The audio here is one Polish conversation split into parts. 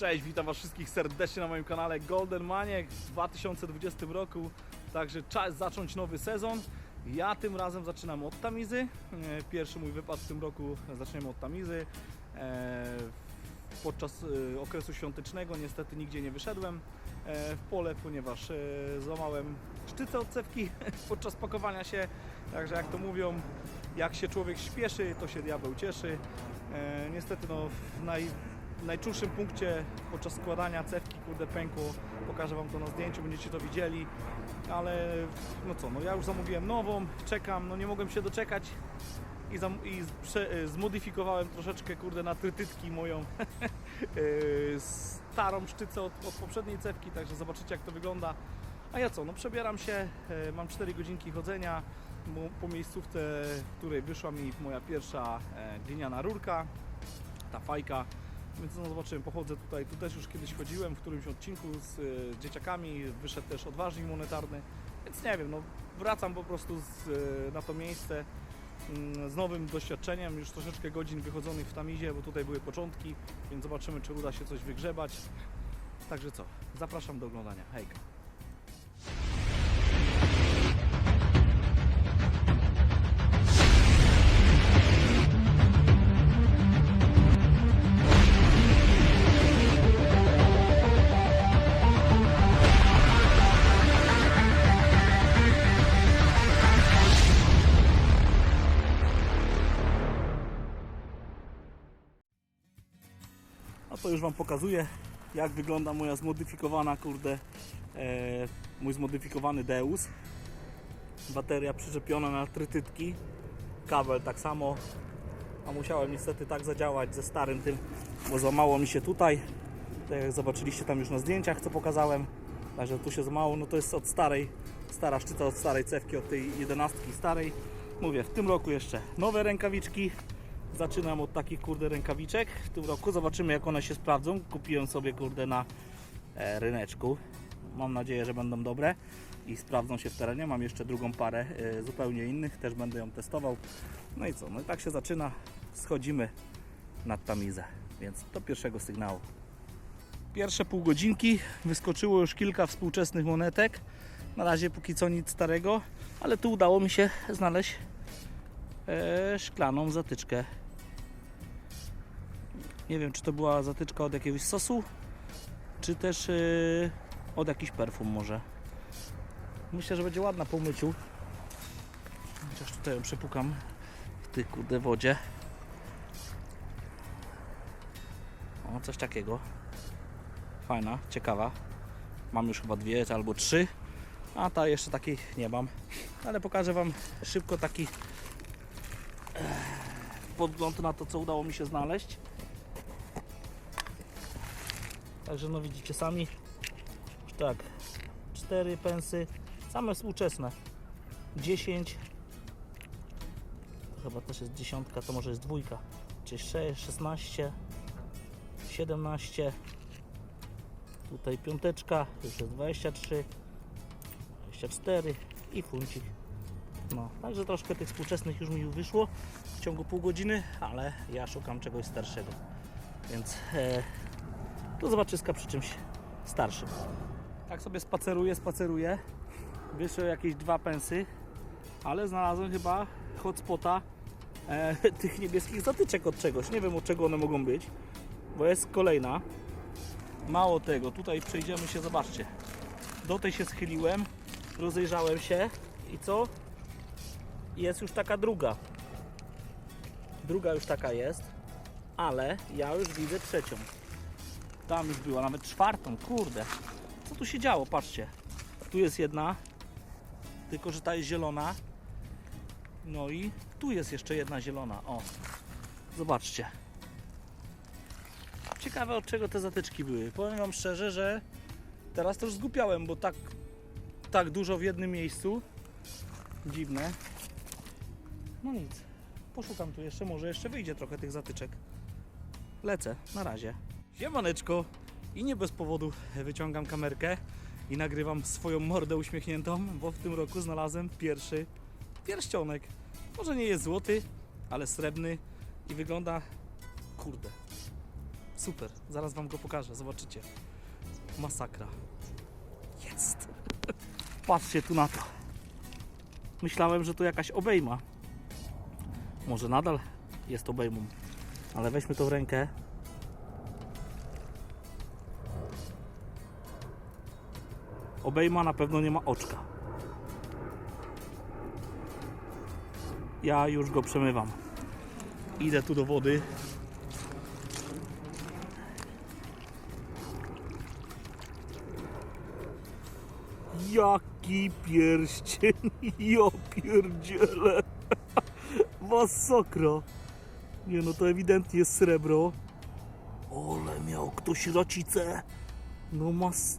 Cześć, witam Was wszystkich serdecznie na moim kanale Golden Maniek w 2020 roku. Także czas zacząć nowy sezon. Ja tym razem zaczynam od Tamizy. E, Pierwszy mój wypad w tym roku zaczniemy od Tamizy. E, Podczas e, okresu świątecznego niestety nigdzie nie wyszedłem w pole, ponieważ złamałem sztycę od cewki podczas pakowania się. Także jak to mówią, jak się człowiek śpieszy, to się diabeł cieszy. Niestety no, w naj, najczulszym punkcie podczas składania cewki kurde pękło. Pokażę Wam to na zdjęciu, będziecie to widzieli. Ale no co, no ja już zamówiłem nową, czekam, no nie mogłem się doczekać i, i prze, e, zmodyfikowałem troszeczkę kurde na trytytki moją e, starą sztycę od, od poprzedniej cewki, także zobaczycie jak to wygląda. A ja co, no przebieram się, e, mam 4 godzinki chodzenia po miejscówce, w której wyszła mi moja pierwsza e, gliniana rurka, ta fajka. Więc no zobaczymy, pochodzę tutaj, tu też już kiedyś chodziłem w którymś odcinku z e, dzieciakami, wyszedł też odważnik monetarny, więc nie wiem, no wracam po prostu z, e, na to miejsce mm, z nowym doświadczeniem, już troszeczkę godzin wychodzonych w Tamizie, bo tutaj były początki, więc zobaczymy, czy uda się coś wygrzebać. Także co, zapraszam do oglądania. Hejka! To już Wam pokazuję, jak wygląda moja zmodyfikowana, kurde, e, mój zmodyfikowany Deus. Bateria przyczepiona na trytytki, kabel tak samo, a musiałem niestety tak zadziałać ze starym tym, bo złamało mi się tutaj. Tak jak zobaczyliście tam już na zdjęciach, co pokazałem, także tu się złamało, no to jest od starej, stara szczyta od starej cewki, od tej jedenastki starej. Mówię, w tym roku jeszcze nowe rękawiczki, Zaczynam od takich kurde rękawiczek w tym roku. Zobaczymy jak one się sprawdzą. Kupiłem sobie kurde na e, ryneczku. Mam nadzieję, że będą dobre i sprawdzą się w terenie. Mam jeszcze drugą parę e, zupełnie innych, też będę ją testował. No i co? No i tak się zaczyna. Schodzimy nad tamizę, więc do pierwszego sygnału. Pierwsze pół godzinki wyskoczyło już kilka współczesnych monetek. Na razie póki co nic starego, ale tu udało mi się znaleźć e, szklaną zatyczkę. Nie wiem, czy to była zatyczka od jakiegoś sosu, czy też e, od jakichś perfum może. Myślę, że będzie ładna po umyciu. Chociaż tutaj ją przepukam w tej kurde wodzie. O, coś takiego. Fajna, ciekawa. Mam już chyba dwie albo trzy, a ta jeszcze takiej nie mam. Ale pokażę Wam szybko taki podgląd na to, co udało mi się znaleźć. Także no widzicie sami, tak, cztery pensy, same współczesne, 10, to chyba też jest dziesiątka, to może jest dwójka, czyli 6, 16, 17, tutaj piąteczka, już jest 23, 24 i funcik. No, także troszkę tych współczesnych już mi wyszło w ciągu pół godziny, ale ja szukam czegoś starszego. Więc e, do zobaczyska przy czymś starszym. Tak sobie spaceruję, spaceruję. Wyszły jakieś dwa pensy, ale znalazłem chyba hotspota e, tych niebieskich zatyczek od czegoś. Nie wiem od czego one mogą być, bo jest kolejna. Mało tego, tutaj przejdziemy się, zobaczcie. Do tej się schyliłem, rozejrzałem się i co? jest już taka druga. Druga już taka jest, ale ja już widzę trzecią. Tam już była, nawet czwartą, kurde. Co tu się działo? Patrzcie. Tu jest jedna, tylko że ta jest zielona. No i tu jest jeszcze jedna zielona. O, zobaczcie. Ciekawe od czego te zatyczki były. Powiem Wam szczerze, że teraz już zgupiałem, bo tak, tak dużo w jednym miejscu. Dziwne. No nic. Poszukam tu jeszcze, może jeszcze wyjdzie trochę tych zatyczek. Lecę, na razie. Siemaneczko. I nie bez powodu wyciągam kamerkę i nagrywam swoją mordę uśmiechniętą, bo w tym roku znalazłem pierwszy pierścionek. Może nie jest złoty, ale srebrny i wygląda, kurde, Super, zaraz wam go pokażę, zobaczycie. Masakra. Jest. Patrzcie tu na to. Myślałem, że to jakaś obejma. Może nadal jest obejmą. Ale weźmy to w rękę. Obejma na pewno nie ma oczka. Ja już go przemywam. Idę tu do wody. Jaki pierścień, ja pierdzielę. Masakra. Nie no, to ewidentnie jest srebro. Ole miał ktoś racicę. No mas...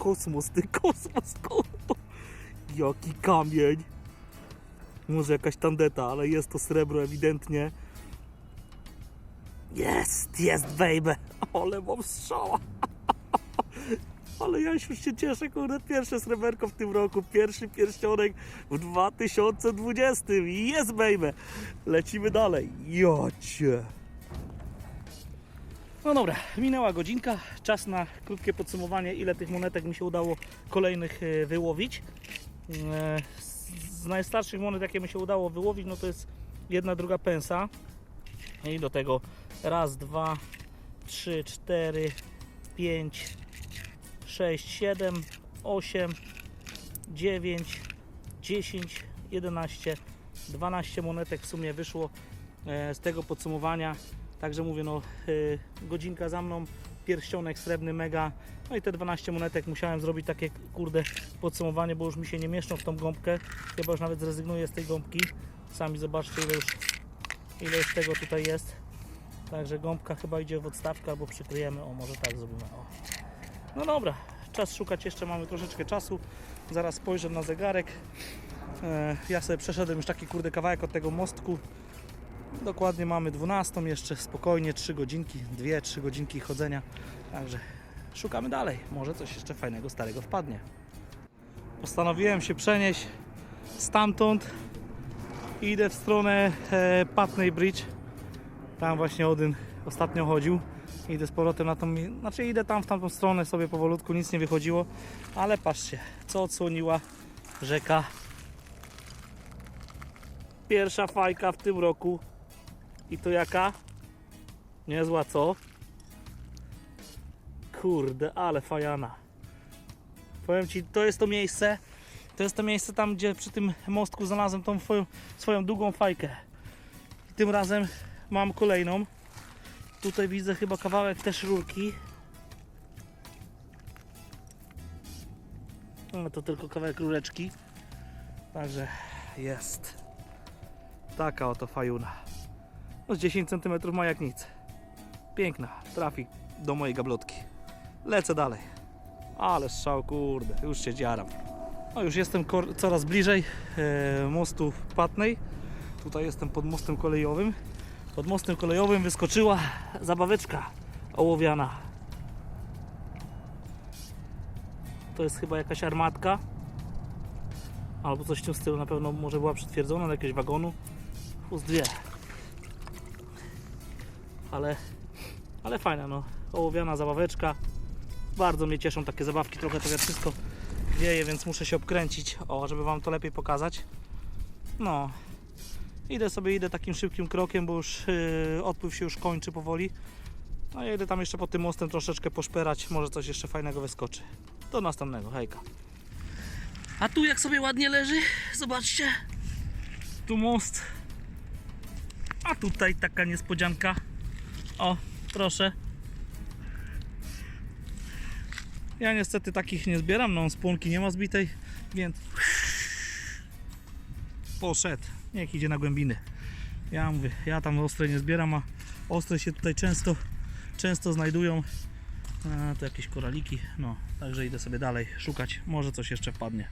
Kosmos, ty kosmos, kurwa. Jaki kamień. Może jakaś tandeta, ale jest to srebro ewidentnie. Jest, jest baby. Ale mam strzała. Ale ja już się cieszę, kurde, pierwsze sreberko w tym roku, pierwszy pierścionek w 2020. Jest baby. Lecimy dalej. Jocie. No dobra, minęła godzinka. Czas na krótkie podsumowanie, ile tych monetek mi się udało kolejnych e, wyłowić. E, Z najstarszych monet, jakie mi się udało wyłowić, no to jest jedna druga pensa. I do tego raz, dwa, trzy, cztery, pięć, 6, 7, 8, 9, 10, 11, 12 monetek w sumie wyszło e, z tego podsumowania. Także mówię, no y, godzinka za mną, pierścionek srebrny mega. No i te 12 monetek musiałem zrobić takie kurde podsumowanie, bo już mi się nie mieszczą w tą gąbkę. Chyba już nawet zrezygnuję z tej gąbki. Sami zobaczcie ile już, ile już tego tutaj jest. Także gąbka chyba idzie w odstawkę albo przykryjemy. O, może tak zrobimy. O. No dobra, czas szukać jeszcze, mamy troszeczkę czasu. Zaraz spojrzę na zegarek. E, ja sobie przeszedłem już taki kurde kawałek od tego mostku. Dokładnie mamy 12, jeszcze spokojnie 3 godzinki, 2-3 godzinki chodzenia. Także szukamy dalej. Może coś jeszcze fajnego, starego wpadnie. Postanowiłem się przenieść stamtąd. Idę w stronę e, Putney Bridge. Tam właśnie Odyn ostatnio chodził. Idę z powrotem na tą, znaczy idę tam w tamtą stronę sobie powolutku, nic nie wychodziło, ale patrzcie, co odsłoniła rzeka. Pierwsza fajka w tym roku. I to jaka? Niezła, co? Kurde, ale fajana. Powiem Ci, to jest to miejsce, to jest to miejsce tam, gdzie przy tym mostku znalazłem tą swoją, swoją długą fajkę. I tym razem mam kolejną. Tutaj widzę chyba kawałek też rurki. No to tylko kawałek rureczki. Także jest. Taka oto fajuna. No z 10 cm ma jak nic. Piękna. Trafi do mojej gablotki. Lecę dalej. Ale strzał, kurde. Już się dziaram. No już jestem coraz bliżej e, mostu Patnej. Tutaj jestem pod mostem kolejowym. Pod mostem kolejowym wyskoczyła zabaweczka ołowiana. To jest chyba jakaś armatka. Albo coś w tym stylu. Na pewno może była przytwierdzona do jakiegoś wagonu. Plus dwie. Ale, ale fajna no. Ołowiana zabaweczka. Bardzo mnie cieszą takie zabawki. Trochę to wszystko wieje, więc muszę się obkręcić. O, żeby Wam to lepiej pokazać. No, Idę sobie, idę takim szybkim krokiem, bo już yy, odpływ się już kończy powoli. No i idę tam jeszcze pod tym mostem troszeczkę poszperać, może coś jeszcze fajnego wyskoczy. Do następnego, hejka. A tu jak sobie ładnie leży, zobaczcie. Tu most. A tutaj taka niespodzianka. O, proszę. Ja niestety takich nie zbieram, no spłonki nie ma zbitej, więc poszedł. Niech idzie na głębiny. Ja mówię, ja tam ostre nie zbieram, a ostre się tutaj często, często znajdują. A, to jakieś koraliki, no, także idę sobie dalej szukać, może coś jeszcze wpadnie.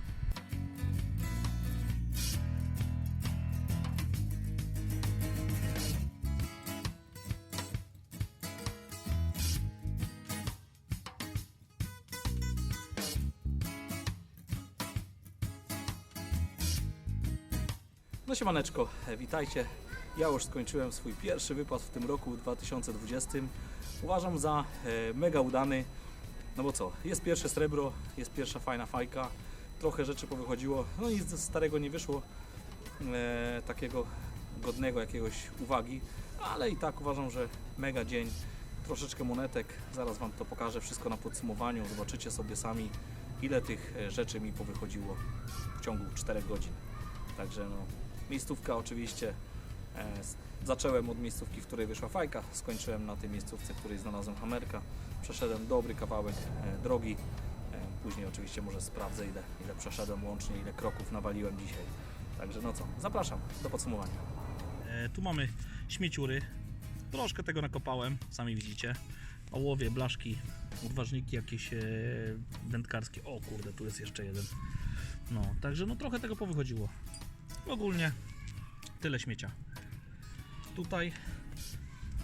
No siemaneczko, witajcie. Ja już skończyłem swój pierwszy wypad w tym roku 2020. Uważam za e, mega udany. No bo co, jest pierwsze srebro, jest pierwsza fajna fajka, trochę rzeczy powychodziło, no nic z starego nie wyszło e, takiego godnego jakiegoś uwagi, ale i tak uważam, że mega dzień, troszeczkę monetek, zaraz Wam to pokażę wszystko na podsumowaniu, zobaczycie sobie sami ile tych e, rzeczy mi powychodziło w ciągu 4 godzin. Także no, miejscówka oczywiście, e, zacząłem od miejscówki, w której wyszła fajka, skończyłem na tej miejscówce, w której znalazłem hamerka, przeszedłem dobry kawałek e, drogi, e, później oczywiście może sprawdzę ile, ile przeszedłem łącznie, ile kroków nawaliłem dzisiaj. Także no co, zapraszam do podsumowania. E, tu mamy śmieciury. Troszkę tego nakopałem, sami widzicie. Ołowie, blaszki, odważniki jakieś e, wędkarskie. O kurde, tu jest jeszcze jeden. No, także no trochę tego powychodziło. Ogólnie tyle śmiecia. Tutaj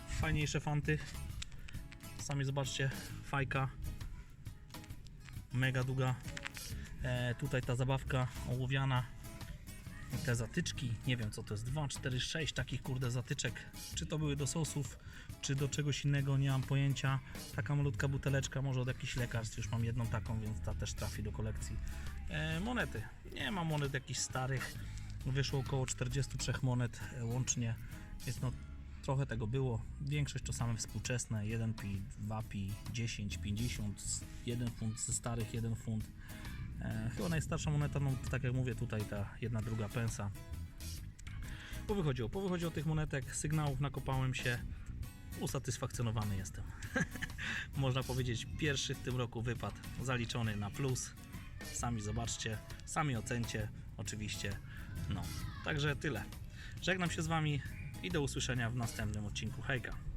fajniejsze fanty. Sami zobaczcie, fajka. Mega długa. E, tutaj ta zabawka ołowiana te zatyczki, nie wiem co to jest, 2, 4, 6 takich kurde zatyczek, czy to były do sosów, czy do czegoś innego, nie mam pojęcia. Taka malutka buteleczka, może od jakichś lekarstw, już mam jedną taką, więc ta też trafi do kolekcji. E, monety, nie ma monet jakichś starych, wyszło około 43 monet e, łącznie, więc no trochę tego było. Większość to same współczesne, 1 pi, 2 pi, 10, 50, 1 funt ze starych, 1 funt. E, chyba najstarsza moneta, no tak jak mówię tutaj, ta jedna, druga pensa. Powychodziło, powychodziło tych monetek, sygnałów nakopałem się, usatysfakcjonowany jestem. Można powiedzieć, pierwszy w tym roku wypad zaliczony na plus. Sami zobaczcie, sami ocencie, oczywiście. No, także tyle. Żegnam się z Wami i do usłyszenia w następnym odcinku. Hejka!